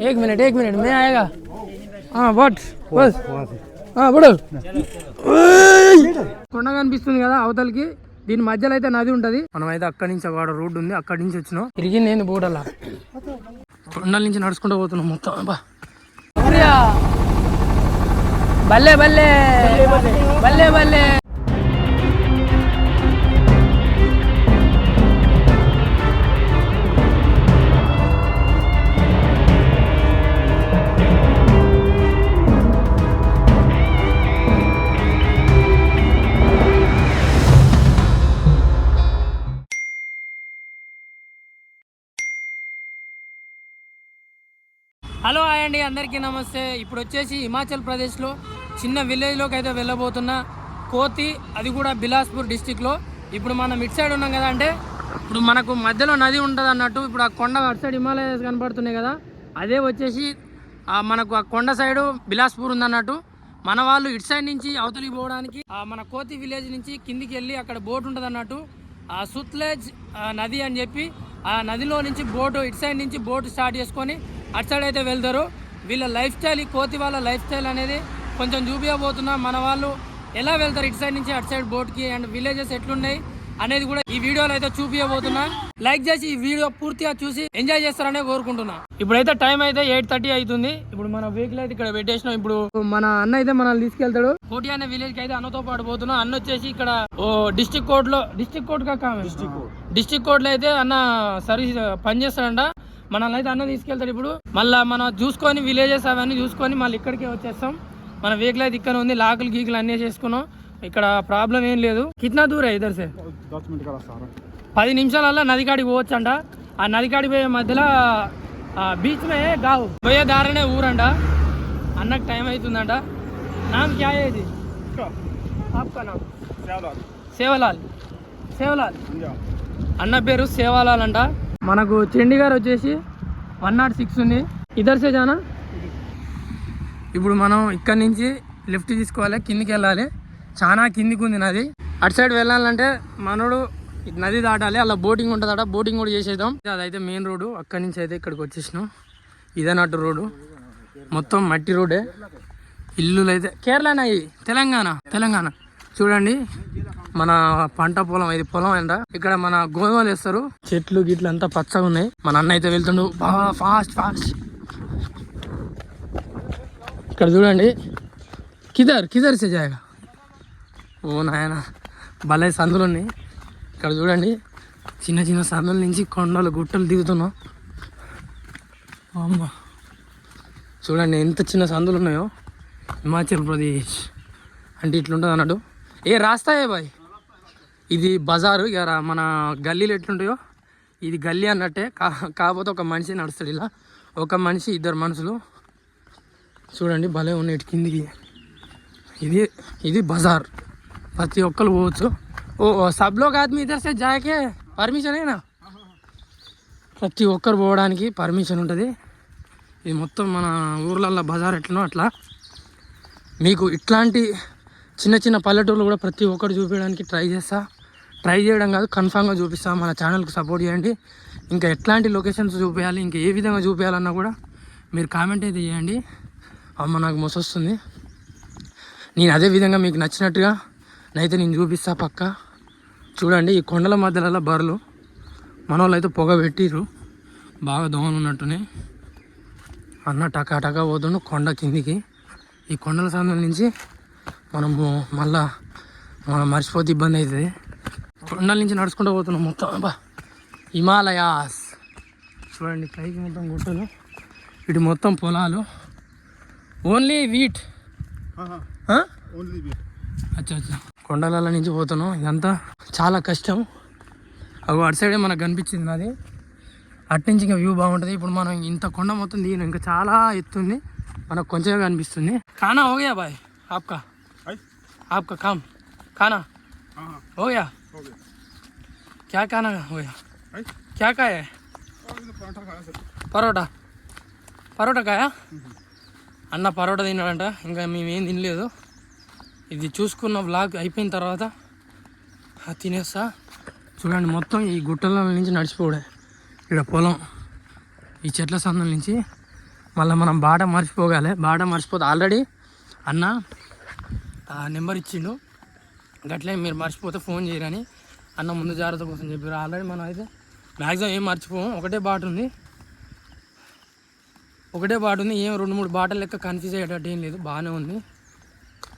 एक मिनट एक मिनट मैं आएगा हाँ बट बस हाँ బడు కొండ కనిపిస్తుంది కదా అవతలకి దీని మధ్యలో అయితే నది ఉంటది మనం అయితే అక్కడి నుంచి వాడు రోడ్డు ఉంది అక్కడి నుంచి వచ్చినాం తిరిగింది ఏంది బోడలా కొండల నుంచి నడుచుకుంటూ పోతున్నాం మొత్తం అబ్బా ప్రియా. బల్లే బల్లే బల్లే బల్లే హలో హాయ్ అండి అందరికీ నమస్తే. ఇప్పుడు వచ్చేసి హిమాచల్ ప్రదేశ్లో చిన్న విలేజ్లోకి అయితే వెళ్ళబోతున్న. కోతి అది కూడా బిలాస్పూర్ డిస్టిక్లో. ఇప్పుడు మనం ఇటు సైడ్ ఉన్నాం కదా అంటే ఇప్పుడు మనకు మధ్యలో నది ఉంటుంది అన్నట్టు ఇప్పుడు ఆ కొండ అటు సైడ్ హిమాలయాస్ కనపడుతున్నాయి కదా. అదే వచ్చేసి మనకు ఆ కొండ సైడు బిలాస్పూర్ ఉందన్నట్టు మన వాళ్ళు ఇటు సైడ్ నుంచి అవతలికి పోవడానికి ఆ మన కోతి విలేజ్ నుంచి కిందికి వెళ్ళి అక్కడ బోట్ ఉంటుంది అన్నట్టు. ఆ సుత్లేజ్ ఆ నది అని చెప్పి ఆ నదిలో నుంచి బోటు ఇటు సైడ్ నుంచి బోటు స్టార్ట్ చేసుకొని అటు సైడ్ అయితే వెళ్తారు. వీళ్ళ లైఫ్ స్టైల్ ఈ కోతి వాళ్ళ లైఫ్ స్టైల్ అనేది కొంచెం చూపించబోతున్నా మన వాళ్ళు. ఎలా వెళ్తారు ఇటు సైడ్ నుంచి అటు సైడ్ బోట్కి అండ్ విలేజెస్ ఎట్లున్నాయి అనేది కూడా ఈ వీడియోలో అయితే చూపించబోతున్నా లైక్ చేసి ఈ వీడియో పూర్తిగా చూసి ఎంజాయ్ చేస్తారనే కోరుకుంటున్నా. ఇప్పుడైతే టైం అయితే ఎయిట్ థర్టీ అవుతుంది. ఇప్పుడు మన వెహికల్ అయితే ఇక్కడ పెట్టేసినాం. ఇప్పుడు మన అన్న అయితే మనల్ని తీసుకెళ్తాడు. కోటి అనే విలేజ్కి అయితే అన్నతో పాటు పోతున్నాం. అన్న వచ్చేసి ఇక్కడ ఓ డిస్టిక్ కోర్ట్లో డిస్టిక్ కోర్ట్ కాక డిస్టిక్ కోర్ట్లో అయితే అన్న సర్వీస్ పనిచేస్తాడంట. మనల్ని అయితే అన్న తీసుకెళ్తాడు ఇప్పుడు. మళ్ళీ మనం చూసుకొని విలేజెస్ అవన్నీ చూసుకొని మళ్ళీ ఇక్కడికే వచ్చేస్తాం. మన వెహికల్ అయితే ఇక్కడ ఉంది లాకులు గీకులు అన్నీ చేసుకున్నాం ఇక్కడ ప్రాబ్లం ఏం లేదు. కిట్నా దూరే ఇద్దరు సార్? పది నిమిషాలల్లా నది కాడికి అంట ఆ నది కాడికి పోయే మధ్యలో బీచ్ మే గావు. పోయే దారనే ఊరంట. అన్నకు టైం అవుతుందంట. నామ్ క్యా ఇది? సేవలాల్. సేవలాల్. అన్న పేరు సేవలాల్ అంట. మనకు చండీగఢ్ వచ్చేసి వన్ నాట్ సిక్స్ ఉంది. ఇదర్సే జానా ఇప్పుడు మనం ఇక్కడ నుంచి లెఫ్ట్ తీసుకోవాలి కిందికి వెళ్ళాలి. చాలా కిందికి ఉంది నది. అటు సైడ్ వెళ్ళాలంటే మనోడు నది దాటాలి అలా బోటింగ్ ఉంటుందట బోటింగ్ కూడా చేసేద్దాం. అదైతే మెయిన్ రోడ్డు అక్కడి నుంచి అయితే ఇక్కడికి వచ్చేసినాం. ఇదేనట్టు రోడ్డు. మొత్తం మట్టి రోడ్డే. ఇల్లులు అయితే కేరళనా తెలంగాణ తెలంగాణ. చూడండి. మన పంట పొలం ఇది పొలం అంట. ఇక్కడ మన గోధుమలు వేస్తారు. చెట్లు గిట్లు అంతా పచ్చగా ఉన్నాయి. మన అన్న అయితే వెళ్తుండు. బాగా ఫాస్ట్ ఫాస్ట్ ఇక్కడ చూడండి. కిదర్ కిదర్ సే ఓ నాయన భలే సందులు ఉన్నాయి. ఇక్కడ చూడండి. చిన్న చిన్న సందుల నుంచి కొండలు గుట్టలు దిగుతున్నాం అమ్మ. చూడండి ఎంత చిన్న సందులు ఉన్నాయో. హిమాచల్ ప్రదేశ్. అంటే ఇట్లుంటుంది అన్నట్టు. ఏ రాస్తాయే బాయ్? ఇది బజారు ఇక మన గల్లీలు ఎట్లుంటాయో? ఇది గల్లీ అన్నట్టే కా కాకపోతే ఒక మనిషి నడుస్తాడు ఇలా. ఒక మనిషి ఇద్దరు మనుషులు. చూడండి భలే ఉన్నాయి కిందికి. ఇది ఇది బజార్. ప్రతి ఒక్కరు పోవచ్చు. ఓ సబ్లో కాదు ఆద్మీ ఇద్దరు జాయకే పర్మిషన్ అయినా ప్రతి ఒక్కరు పోవడానికి పర్మిషన్ ఉంటుంది. ఇది మొత్తం మన ఊర్లల్లో బజార్ ఎట్లనో అట్లా. మీకు ఇట్లాంటి చిన్న చిన్న పల్లెటూర్లు కూడా ప్రతి ఒక్కరు చూపించడానికి ట్రై చేస్తా. ట్రై చేయడం కాదు కన్ఫామ్గా చూపిస్తా. మన ఛానల్కి సపోర్ట్ చేయండి. ఇంకా ఎట్లాంటి లొకేషన్స్ చూపించాలి ఇంకా ఏ విధంగా చూపించాలన్నా కూడా మీరు కామెంట్ అయితే చేయండి. అమ్మ నాకు మొసొస్తుంది. నేను అదే విధంగా మీకు నచ్చినట్టుగా నైతే నేను చూపిస్తా పక్క. చూడండి ఈ కొండల మధ్యలో బర్రెలు. మన వాళ్ళు అయితే పొగ పెట్టిర్రు. బాగా దోమలు ఉన్నట్టునే అన్న టకా టకా పోతుండు కొండ కిందికి. ఈ కొండల సందుల నుంచి మనము మళ్ళా మర్చిపోతే ఇబ్బంది అవుతుంది కొండల నుంచి నడుచుకుంటూ పోతున్నాం మొత్తం. బా హిమాలయాస్. చూడండి పైకి మొత్తం గుట్టలు. ఇటు మొత్తం పొలాలు. ఓన్లీ వీట్ ఓన్లీ అచ్చా అచ్చా. కొండల నుంచి పోతున్నాం. ఇదంతా చాలా కష్టం. అవి అటు సైడే మనకు కనిపించింది నాది. అటు నుంచి ఇంకా వ్యూ బాగుంటుంది. ఇప్పుడు మనం ఇంత కొండ మొత్తం దిగిన. ఇంకా చాలా ఎత్తుంది. మనకు కొంచెం కనిపిస్తుంది. కానా ఓకే బాయ్. ఆప్కా. आपका आई आपका काम खाना हाँ हाँ हो गया हो गया क्या खाना हो गया आई क्या खाया है और इधर पराठा खाया सर పరోటా పరోటా కాయా అన్న పరోటా తిన్నాడంట ఇంకా మేమేం తినలేదు ఇది చూసుకున్న వ్లాగ్ అయిపోయిన తర్వాత ఆ తినేస్తా చూడండి మొత్తం ఈ గుట్టల నుంచి నడిచిపోవడే ఇక్కడ పొలం ఈ చెట్ల సందుల నుంచి మళ్ళీ మనం బాట మర్చిపోగాలి బాట మర్చిపోతే ఆల్రెడీ అన్న నెంబర్ ఇచ్చిండు. గట్లే మీరు మర్చిపోతే ఫోన్ చేయరని అన్న ముందు జాగ్రత్త కోసం చెప్పారు. ఆల్రెడీ మనం అయితే మ్యాక్సిమం ఏం మర్చిపోము. ఒకటే బాట ఉంది. ఒకటే బాట ఉంది. ఏం రెండు మూడు బాటలు లెక్క కన్ఫ్యూజ్ అయ్యేటట్టు ఏం లేదు. బాగానే ఉంది.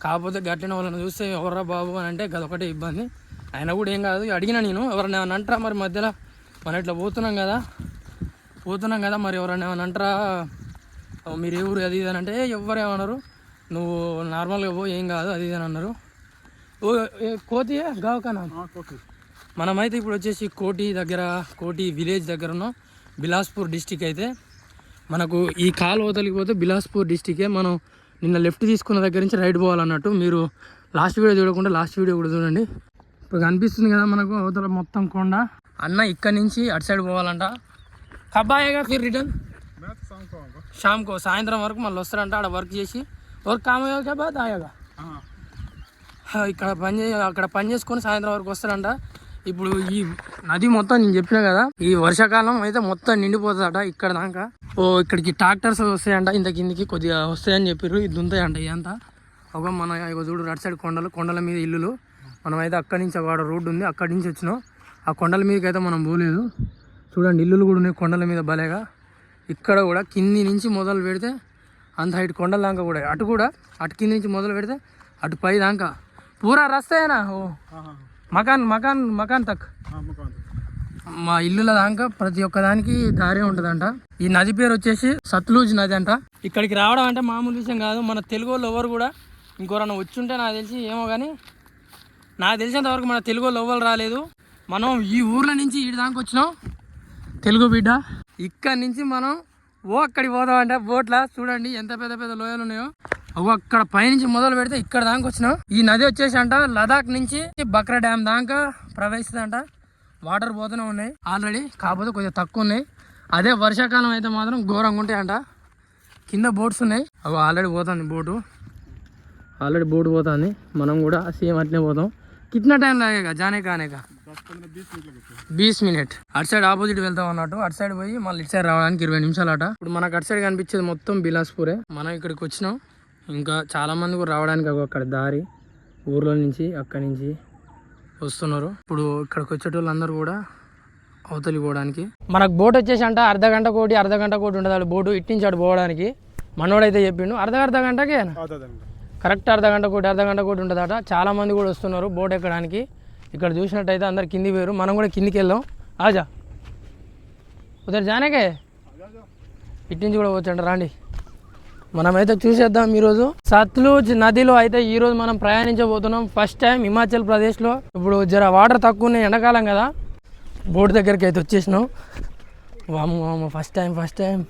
కాకపోతే గట్టిన వాళ్ళని చూస్తే ఎవర్రా బాబు అని అంటే ఒకటే ఇబ్బంది. అయినా కూడా ఏం కాదు. అడిగినా నేను ఎవరైనా ఏమైనా అంటారా మరి మధ్యలో? మనం ఇట్లా పోతున్నాం కదా. పోతున్నాం కదా మరి ఎవరైనా ఏమైనా అంటారా? మీరు ఏ ఊరు అది ఇది అని అంటే ఎవరు ఏమన్నారు? నువ్వు నార్మల్గా పో ఏం కాదు అది ఇదని అన్నారు. కోతియే గావకానా? మనమైతే ఇప్పుడు వచ్చేసి కోటి దగ్గర కోటి విలేజ్ దగ్గర ఉన్న. బిలాస్పూర్ డిస్టిక్ అయితే. మనకు ఈ కాలువతలికి పోతే బిలాస్పూర్ డిస్టికే మనం నిన్న లెఫ్ట్ తీసుకున్న దగ్గర నుంచి రైట్ పోవాలన్నట్టు మీరు లాస్ట్ వీడియో చూడకుండా లాస్ట్ వీడియో కూడా చూడండి. ఇప్పుడు కనిపిస్తుంది కదా మనకు అవతల మొత్తం కొండ. అన్న ఇక్కడ నుంచి అటు సైడ్ పోవాలంట. కబ్బాయేగా ఫిర్ రిటర్న్? షామ్కో సాయంత్రం వరకు మళ్ళీ వస్తారంట ఆడ వర్క్ చేసి. వర్క్ కామయ్యాక బాద్ ఆయాగా हाँ। హా, ఇక్కడ పని చే అక్కడ పని చేసుకొని సాయంత్రం వరకు వస్తారంట ఇప్పుడు ఈ నది మొత్తం నేను చెప్పినా కదా ఈ వర్షాకాలం అయితే మొత్తం నిండిపోతుందట ఇక్కడ దాకా। ఓ ఇక్కడికి ట్రాక్టర్స్ వస్తాయంట ఇంత కిందికి కొద్దిగా వస్తాయని చెప్పారు ఇది దుంతాయంట ఇదంతా ఒక మన చూడు అటు సైడ్ కొండలు కొండల మీద ఇల్లులు। మనం అయితే అక్కడి నుంచి ఒక రోడ్డు ఉంది అక్కడి నుంచి వచ్చినాం। ఆ కొండల మీదకి అయితే మనం పోలేదు। చూడండి ఇల్లులు కూడా ఉన్నాయి కొండల మీద భలేగా। ఇక్కడ కూడా కింది నుంచి మొదలు పెడితే అంత హైట్ కొండలాంక కూడా. అటు కూడా అటు కింద నుంచి మొదలు పెడితే అటు పై దాకా. పూరా రస్తాయేనా? ఓ. మకాన్ మకాన్ మకాన్ తక్. మా ఇల్లుల దాకా ప్రతి ఒక్క దానికి దారి ఉంటుందంట. ఈ నది పేరు వచ్చేసి సత్లూజ్ నది అంట. ఇక్కడికి రావడం అంటే మామూలు విషయం కాదు. మన తెలుగు వాళ్ళు ఎవరు కూడా ఇంకోరన్నా వచ్చుంటే నాకు తెలిసి ఏమో కానీ నాకు తెలిసినంత వరకు మన తెలుగు వాళ్ళు ఎవరు రాలేదు. మనం ఈ ఊర్ల నుంచి ఈ దాకా వచ్చినాం. తెలుగు బిడ్డ. ఇక్కడి నుంచి మనం ఓ అక్కడికి పోదాం అంటే బోట్లా? చూడండి ఎంత పెద్ద పెద్ద లోయలు ఉన్నాయో. అగో అక్కడ పైనుంచి మొదలు పెడితే ఇక్కడ దాకా వచ్చినాం. ఈ నది వచ్చేసి అంట లదాఖ్ నుంచి బక్రా డ్యామ్ దాకా ప్రవహిస్తుందంట. వాటర్ పోతూనే ఉన్నాయి. ఆల్రెడీ కాకపోతే కొద్దిగా తక్కువ ఉన్నాయి. అదే వర్షాకాలం అయితే మాత్రం ఘోరంగా ఉంటాయంట. కింద బోట్స్ ఉన్నాయి. అవి ఆల్రెడీ పోతుంది బోటు ఆల్రెడీ బోటు పోతుంది. మనం కూడా సేమ్ అట్లే పోతాం. కిట్నా టైం లాగేగా జానే కానేగా బీస్ మినిట్. అటు సైడ్ ఆపోజిట్ వెళ్తాం అన్నట్టు. అటు సైడ్ పోయి మళ్ళీ ఇటు సైడ్ రావడానికి ఇరవై నిమిషాలు అట ఇప్పుడు మనకు అటు సైడ్ కనిపించేది మొత్తం బిలాస్పూరే. మనం ఇక్కడికి వచ్చినాం. ఇంకా చాలా మంది కూడా రావడానికి అక్కడ దారి. ఊర్లో నుంచి అక్కడి నుంచి వస్తున్నారు. ఇప్పుడు ఇక్కడికి వచ్చేటోళ్ళందరూ కూడా అవతలి పోవడానికి. మనకు బోట్ వచ్చేసి అంట అర్ధ గంట కోటి అర్ధ గంట కోటి ఉండదు. వాళ్ళు బోటు ఇట్టించి అటు పోవడానికి మనోడైతే చెప్పిండు. అర్ధ అర్ధ గంటకే కరెక్ట్ అర్ధ గంట కోటి అర్ధ గంట కోటి ఉంటుందట చాలా మంది కూడా వస్తున్నారు బోట్ ఎక్కడానికి. ఇక్కడ చూసినట్టయితే అందరు కింది పోయారు మనం కూడా కిందికి వెళ్దాం. ఆజా. ఉదర్ జానేకే. ఇటు నుంచి కూడా వచ్చండి రండి. మనమైతే చూసేద్దాం ఈరోజు. సత్లూజ్ నదిలో అయితే ఈరోజు మనం ప్రయాణించబోతున్నాం. ఫస్ట్ టైం హిమాచల్ ప్రదేశ్లో. ఇప్పుడు జర వాటర్ తక్కువ ఉన్నాయి ఎండాకాలం కదా. బోర్డు దగ్గరికి అయితే వచ్చేసినాం. వాము వాము ఫస్ట్ టైం ఫస్ట్ టైం.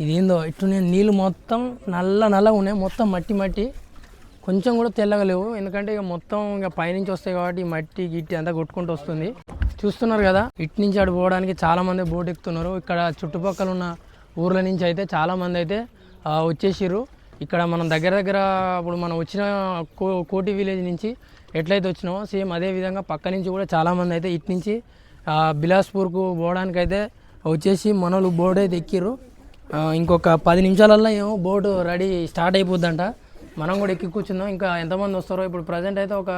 ఇదేందో ఇటు నేను నీళ్ళు మొత్తం నల్ల నల్లగా ఉన్నాయి. మొత్తం మట్టి మట్టి. కొంచెం కూడా తెల్లగా లేవు. ఎందుకంటే ఇక మొత్తం ఇక పైనుంచి వస్తాయి కాబట్టి మట్టి గిట్టి అంతా కొట్టుకుంటూ వస్తుంది. చూస్తున్నారు కదా ఇటు నుంచి అటు పోవడానికి చాలా మంది బోట్ ఎక్కుతున్నారు. ఇక్కడ చుట్టుపక్కల ఉన్న ఊర్ల నుంచి అయితే చాలా మంది అయితే ఆ, వచ్చేసిర్రు. ఇక్కడ మనం దగ్గర దగ్గర ఇప్పుడు మనం వచ్చిన కో కోటి విలేజ్ నుంచి ఎట్లయితే వచ్చినామో సేమ్ అదే విధంగా పక్క నుంచి కూడా చాలామంది అయితే ఇటు నుంచి బిలాస్పూర్కు పోవడానికి అయితే వచ్చేసి మనలు బోర్డు అయితే ఎక్కిర్రు ఇంకొక పది నిమిషాలల్లో ఏమో బోటు రెడీ స్టార్ట్ అయిపోద్దంట. మనం కూడా ఎక్కి కూర్చుందాం. ఇంకా ఎంతమంది వస్తారో ఇప్పుడు ప్రజెంట్ అయితే ఒక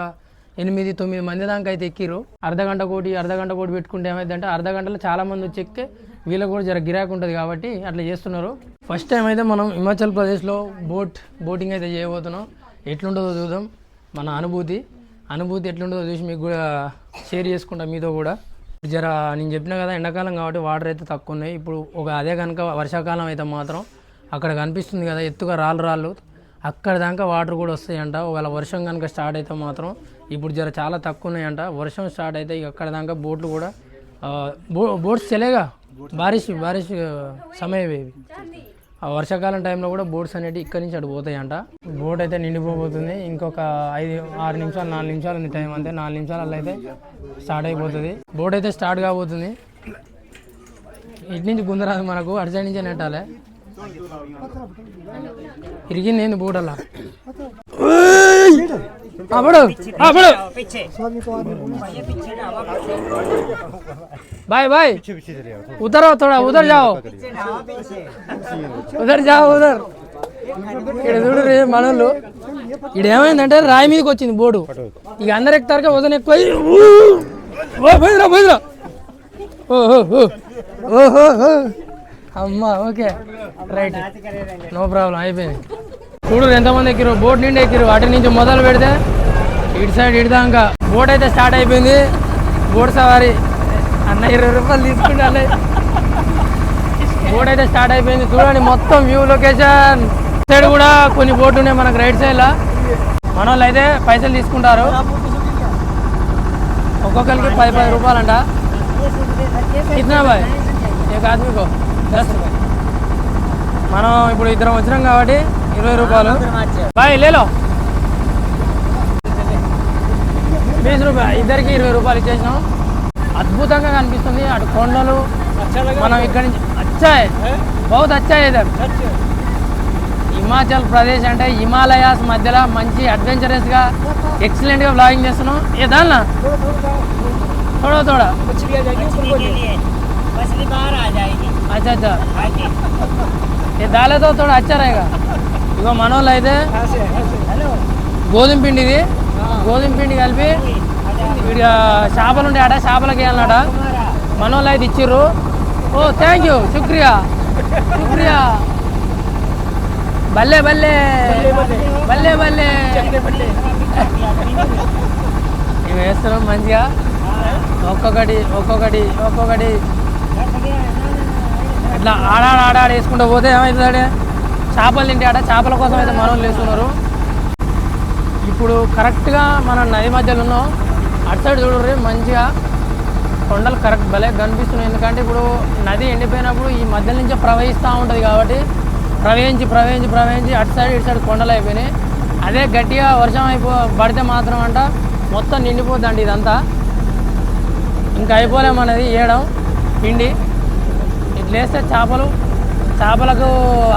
ఎనిమిది తొమ్మిది మంది దాకా అయితే ఎక్కిరు అర్ధ గంట కోటి అర్ధ గంట కోటి పెట్టుకుంటే ఏమైందంటే అర్ధ గంటలో చాలా మంది వచ్చి ఎక్కితే వీళ్ళకి కూడా జర గిరాకు ఉంటుంది కాబట్టి అట్లా చేస్తున్నారు. ఫస్ట్ టైం అయితే మనం హిమాచల్ ప్రదేశ్లో బోట్ బోటింగ్ అయితే చేయబోతున్నాం. ఎట్లుంటుందో చూద్దాం. మన అనుభూతి. అనుభూతి ఎట్లుంటుందో చూసి మీకు కూడా షేర్ చేసుకుంటా మీతో కూడా. జర నేను చెప్పిన కదా ఎండాకాలం కాబట్టి వాటర్ అయితే తక్కువ ఉన్నాయి. ఇప్పుడు ఒక అదే కనుక వర్షాకాలం అయితే మాత్రం అక్కడ కనిపిస్తుంది కదా ఎత్తుగా రాళ్ళు రాళ్ళు. అక్కడ దాకా వాటర్ కూడా వస్తాయంట. ఒకవేళ వర్షం కనుక స్టార్ట్ అయితే మాత్రం ఇప్పుడు జర చాలా తక్కువ ఉన్నాయంట వర్షం స్టార్ట్ అయితే ఇక అక్కడ దాకా బోట్లు కూడా బో బోట్స్ తెలియగా? బారిష్ బారిష్ సమయం ఇవి ఆ వర్షాకాలం టైంలో కూడా బోట్స్ అనేవి ఇక్కడి నుంచి అటు పోతాయంట. బోట్ అయితే నిండిపోబోతుంది. ఇంకొక ఐదు ఆరు నిమిషాలు నాలుగు నిమిషాలు ఉంది టైం అంతే. నాలుగు నిమిషాలలో అయితే స్టార్ట్ అయిపోతుంది. బోట్ అయితే స్టార్ట్ కాబోతుంది. ఇటు నుంచి గుందరాదు మనకు. అటు సైడ్ నుంచే నెట్టాలి. ఇరిగింది బూడలా. అప్పుడు అప్పుడు బాయ్ బాయ్. ఉధర్ థోడా ఉధర్ జావు. ఉధర్ జావు ఉధర్ ఇక్కడ చూడు రే మనోళ్ళు. ఇక్కడ ఏమైందంటే రాయి మీదకి వచ్చింది బోర్డు. ఇక అందరు ఎక్కుతారుగా వదన ఎక్కువ. ఓ పోయిరా పోయిరా ఓహో ఓహో అమ్మా ఓకే. రైట్ నో ప్రాబ్లం అయిపోయింది. చూడు ఎంతమంది ఎక్కిరు బోట్ నిండి ఎక్కిరు అటు నుంచి మొదలు పెడితే ఇటు సైడ్ ఇటు దాకా. బోట్ అయితే స్టార్ట్ అయిపోయింది. బోట్ సవారీ. అన్న ఇరవై రూపాయలు తీసుకుంటే బోట్ అయితే స్టార్ట్ అయిపోయింది. చూడండి మొత్తం వ్యూ లొకేషన్ సైడ్ కూడా కొన్ని బోట్లు ఉన్నాయి మనకు రైట్ సైడ్ లా. మన వాళ్ళు అయితే పైసలు తీసుకుంటారు. ఒక్కొక్కరికి పది పది రూపాయలంట. కిतना బాయ్? ఏ దస్ రూపాయలు. మనం ఇప్పుడు ఇద్దరం వచ్చినాం కాబట్టి ఇరవై రూపాయలు బాయ్ లేలో బీస్ రూపాయలు ఇద్దరికి ఇరవై రూపాయలు ఇచ్చేసినాం అద్భుతంగా కనిపిస్తుంది అటు కొండలు మనం ఇక్కడ నుంచి అచ్చాయ్ బహుత్ అచ్చాయ్ ఇదర్ హిమాచల్ ప్రదేశ్ అంటే హిమాలయాస్ మధ్యలో మంచి అడ్వెంచరస్ గా ఎక్సలెంట్ గా బ్లాగింగ్ చేస్తున్నాం ఏ దానిలో थोड़ा थोड़ा मछली के लिए मछली बाहर आ जाएगी अच्छा अच्छा आगे ये डाले तो थोड़ा अच्छा रहेगा ఇగో మనోళ్ళు అయితే हेलो గోధుమ పిండి ఇది గోధుమ పిండి కలిపి వీడి చేపలు ఉండే ఆడ చేపలకి వేయాలన్నట మనోళ్ళు అయితే ఇచ్చిర్రు ఓ థ్యాంక్ యూ శుక్రియా శుక్రియా బల్లే బల్లే బల్లే బల్లే ఇవి వేస్తున్నాం మంచిగా ఒక్కొక్కటి ఒక్కొక్కటి ఒక్కొక్కటి ఇట్లా ఆడాడ ఆడాడ వేసుకుంటూ పోతే ఏమవుతుంది చేపలు తింటే ఆడ చేపల కోసం అయితే మనం వేస్తున్నారు ఇప్పుడు కరెక్ట్గా మన నది మధ్యలో ఉన్నాం అటు సైడ్ చూడరు మంచిగా కొండలు కరెక్ట్ భలే కనిపిస్తున్నాయి. ఎందుకంటే ఇప్పుడు నది ఎండిపోయినప్పుడు ఈ మధ్య నుంచి ప్రవహిస్తూ ఉంటుంది కాబట్టి ప్రవహించి ప్రవహించి ప్రవహించి అటు సైడ్ ఇటు సైడ్ కొండలు అయిపోయినాయి. అదే గట్టిగా వర్షం అయిపో పడితే మాత్రం అంట మొత్తం నిండిపోద్దండి ఇదంతా. ఇంకా అయిపోలేమన్నది వేయడం పిండి. లేస్తే చేపలు చేపలకు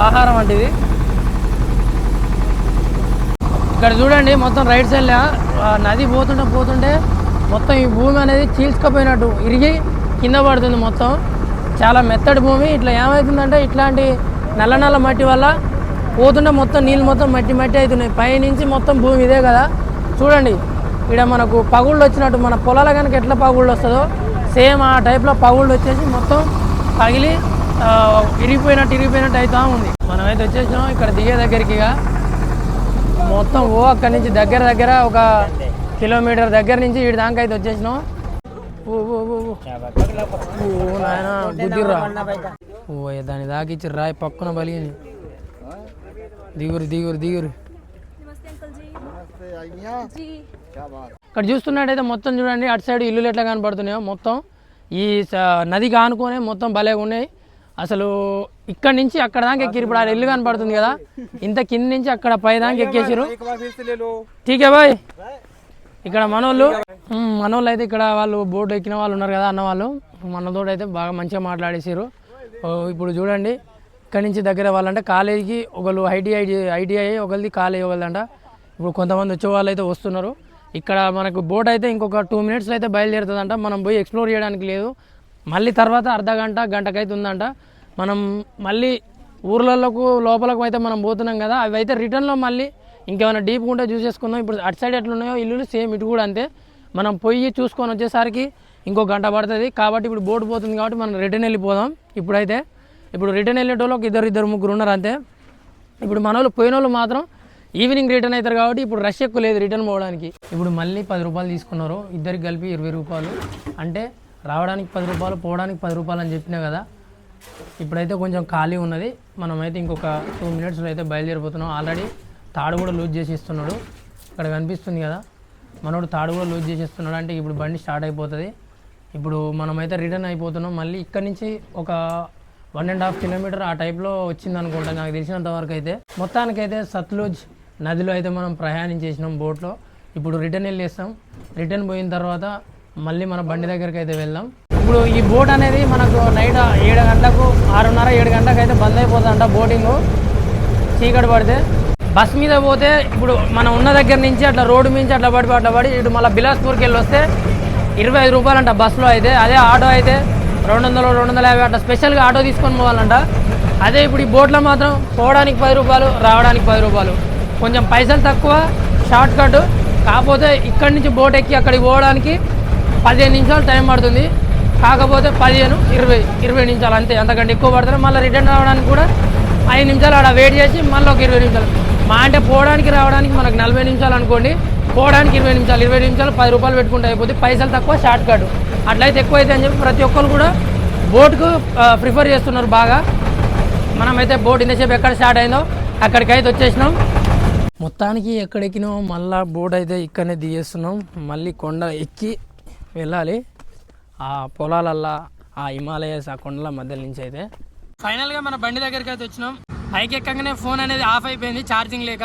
ఆహారం అంటే ఇది ఇక్కడ చూడండి మొత్తం రైట్ సైడ్ నది పోతుంటే పోతుంటే మొత్తం ఈ భూమి అనేది చీల్చుకపోయినట్టు ఇరిగి కింద పడుతుంది మొత్తం. చాలా మెత్తడి భూమి. ఇట్లా ఏమవుతుందంటే ఇట్లాంటి నల్ల నల్ల మట్టి వల్ల పోతుంటే మొత్తం నీళ్ళు మొత్తం మట్టి మట్టి అవుతున్నాయి. పైనుంచి మొత్తం భూమి ఇదే కదా. చూడండి ఇక్కడ మనకు పగుళ్ళు వచ్చినట్టు మన పొలాల కనుక ఎట్లా పగుళ్ళు వస్తుందో సేమ్ ఆ టైప్లో పగుళ్ళు వచ్చేసి మొత్తం పగిలి ఇరిగిపోయినట్టు ఇరిగిపోయినట్టు అవుతా ఉంది. మనమైతే వచ్చేసినాం ఇక్కడ దిగే దగ్గరికి మొత్తం ఓ అక్కడి నుంచి దగ్గర దగ్గర ఒక కిలోమీటర్ దగ్గర నుంచి ఇటు దాకా అయితే వచ్చేసినాం. ఓ ఓ ఓ ఓ. ఓ నాయన గుద్దిర్రా. ఓ ఏ దాని దాకా ఇచ్చి రాయి పక్కన బలిగింది దిగురు దిగురు దిగురు. ఇక్కడ చూస్తున్నట్టయితే మొత్తం చూడండి అటు సైడ్ ఇల్లులు ఎట్లా కనపడుతున్నాయో మొత్తం. ఈ స- నదికి ఆనుకునే మొత్తం భలేగా ఉన్నాయి. అసలు ఇక్కడ నుంచి అక్కడ దాకా ఎక్కిరు. ఇప్పుడు ఆ ఇల్లు కనపడుతుంది కదా. ఇంత కింద నుంచి అక్కడ పై దాకా ఎక్కేసారు. ఠీకే బాయ్. ఇక్కడ మనోళ్ళు మనోళ్ళు అయితే ఇక్కడ వాళ్ళు బోట్ ఎక్కిన వాళ్ళు ఉన్నారు కదా అన్న వాళ్ళు. మనతో అయితే బాగా మంచిగా మాట్లాడేసారు. ఓ, ఇప్పుడు చూడండి. ఇక్కడ నుంచి దగ్గర వాళ్ళంటే కాలేజీకి ఒకళ్ళు ఐటీఐ ఐటీఐ ఒకరిది కాలేజ్ ఒకరిదంట ఇప్పుడు కొంతమంది వచ్చే వాళ్ళు అయితే వస్తున్నారు. ఇక్కడ మనకు బోట్ అయితే ఇంకొక టూ మినిట్స్లో అయితే బయలుదేరుతుందంట. మనం పోయి ఎక్స్ప్లోర్ చేయడానికి లేదు. మళ్ళీ తర్వాత అర్ధ గంట గంటకైతే ఉందంట. మనం మళ్ళీ ఊర్లలోకు లోపలకు అయితే మనం పోతున్నాం కదా. అవి అయితే రిటర్న్లో మళ్ళీ ఇంకేమైనా డీప్ ఉంటే చూసేసుకుందాం ఇప్పుడు అటు సైడ్ ఎట్లున్నాయో ఇల్లులు సేమ్ ఇటు కూడా అంతే. మనం పొయ్యి చూసుకొని వచ్చేసరికి ఇంకో గంట పడుతుంది. కాబట్టి ఇప్పుడు బోట్ పోతుంది కాబట్టి మనం రిటర్న్ వెళ్ళిపోదాం. ఇప్పుడైతే ఇప్పుడు రిటర్న్ వెళ్ళేటోళ్ళకి ఇద్దరు ఇద్దరు ముగ్గురు ఉన్నారు అంతే. ఇప్పుడు మన వాళ్ళు పోయిన వాళ్ళు మాత్రం ఈవినింగ్ రిటర్న్ అవుతారు కాబట్టి ఇప్పుడు రష్ ఎక్కువ లేదు రిటర్న్ పోవడానికి. ఇప్పుడు మళ్ళీ పది రూపాయలు తీసుకున్నారు ఇద్దరికి కలిపి ఇరవై రూపాయలు. అంటే రావడానికి పది రూపాయలు పోవడానికి పది రూపాయలు అని చెప్పినా కదా ఇప్పుడైతే కొంచెం ఖాళీ ఉన్నది. మనమైతే ఇంకొక టూ మినిట్స్లో అయితే బయలుదేరిపోతున్నాం. ఆల్రెడీ తాడు కూడా లూజ్ చేసేస్తున్నాడు ఇక్కడ కనిపిస్తుంది కదా మనోడు తాడు కూడా లూజ్ చేసేస్తున్నాడు అంటే ఇప్పుడు బండి స్టార్ట్ అయిపోతుంది. ఇప్పుడు మనమైతే రిటర్న్ అయిపోతున్నాం. మళ్ళీ ఇక్కడ నుంచి ఒక వన్ అండ్ హాఫ్ కిలోమీటర్ ఆ టైప్లో వచ్చింది అనుకుంటా నాకు తెలిసినంత వరకు అయితే. మొత్తానికైతే సత్లూజ్ నదిలో అయితే మనం ప్రయాణం చేసినాం బోట్లో. ఇప్పుడు రిటర్న్ వెళ్ళేస్తాం. రిటర్న్ పోయిన తర్వాత మళ్ళీ మన బండి దగ్గరికి అయితే వెళ్దాం. ఇప్పుడు ఈ బోట్ అనేది మనకు నైట్ ఏడు గంటలకు ఆరున్నర ఏడు గంటలకు అయితే బంద్ అయిపోతుందంట బోటింగ్. చీకటి పడితే బస్ మీద పోతే ఇప్పుడు మనం ఉన్న దగ్గర నుంచి అట్లా రోడ్డు నుంచి అట్లా పడి అట్లా పడి ఇటు మళ్ళీ బిలాస్పూర్కి వెళ్ళి వస్తే ఇరవై ఐదు రూపాయలు అంట బస్సులో అయితే. అదే ఆటో అయితే రెండు వందలు రెండు వందల యాభై అట్లా స్పెషల్గా ఆటో తీసుకొని పోవాలంట. అదే ఇప్పుడు ఈ బోట్లో మాత్రం పోవడానికి పది రూపాయలు రావడానికి పది రూపాయలు. కొంచెం పైసలు తక్కువ షార్ట్ కట్ కాకపోతే ఇక్కడి నుంచి బోట్ ఎక్కి అక్కడికి పోవడానికి పదిహేను నిమిషాలు టైం పడుతుంది. కాకపోతే పదిహేను ఇరవై ఇరవై నిమిషాలు అంతే. అంతకంటే ఎక్కువ పడుతుంది. మళ్ళీ రిటర్న్ రావడానికి కూడా ఐదు నిమిషాలు ఆడ వెయిట్ చేసి మళ్ళీ ఒక ఇరవై నిమిషాలు. మా అంటే పోవడానికి రావడానికి మనకు నలభై నిమిషాలు అనుకోండి. పోవడానికి ఇరవై నిమిషాలు ఇరవై నిమిషాలు పది రూపాయలు పెట్టుకుంటే అయిపోతే పైసలు తక్కువ షార్ట్ కట్ అట్లయితే ఎక్కువ అయితే అని చెప్పి ప్రతి ఒక్కరు కూడా బోట్కు ప్రిఫర్ చేస్తున్నారు బాగా. మనమైతే బోట్ ఇంతసేపు ఎక్కడ స్టార్ట్ అయిందో అక్కడికైతే వచ్చేసినాం. మొత్తానికి ఎక్కడెక్కినాం? మళ్ళా బోర్డు అయితే ఇక్కడనే దిగేస్తున్నాం. మళ్ళీ కొండ ఎక్కి వెళ్ళాలి. ఆ పొలాలల్లా ఆ హిమాలయస్ ఆ కొండల మధ్య నుంచి అయితే. ఫైనల్గా మన బండి దగ్గరికి అయితే వచ్చినాం. పైకి ఎక్కగానే ఫోన్ అనేది ఆఫ్ అయిపోయింది. ఛార్జింగ్ లేక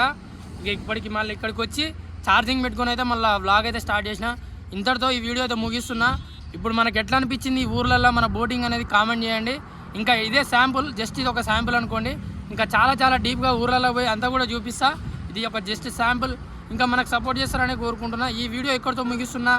ఇక ఇప్పటికి మళ్ళీ ఇక్కడికి వచ్చి ఛార్జింగ్ పెట్టుకొని అయితే మళ్ళీ వ్లాగ్ అయితే స్టార్ట్ చేసిన. ఇంతటితో ఈ వీడియో అయితే ముగిస్తున్నా. ఇప్పుడు మనకి ఎట్లా అనిపించింది ఈ ఊర్లలో మన బోటింగ్ అనేది కామెంట్ చేయండి. ఇంకా ఇదే శాంపుల్ జస్ట్ ఇది ఒక శాంపుల్ అనుకోండి. ఇంకా చాలా చాలా డీప్గా ఊర్లలో పోయి అంతా కూడా చూపిస్తా. ఇది ఒక జస్ట్ శాంపుల్. ఇంకా మనకు సపోర్ట్ చేస్తారని కోరుకుంటున్నా. ఈ వీడియో ఎక్కడితో ముగిస్తున్నా?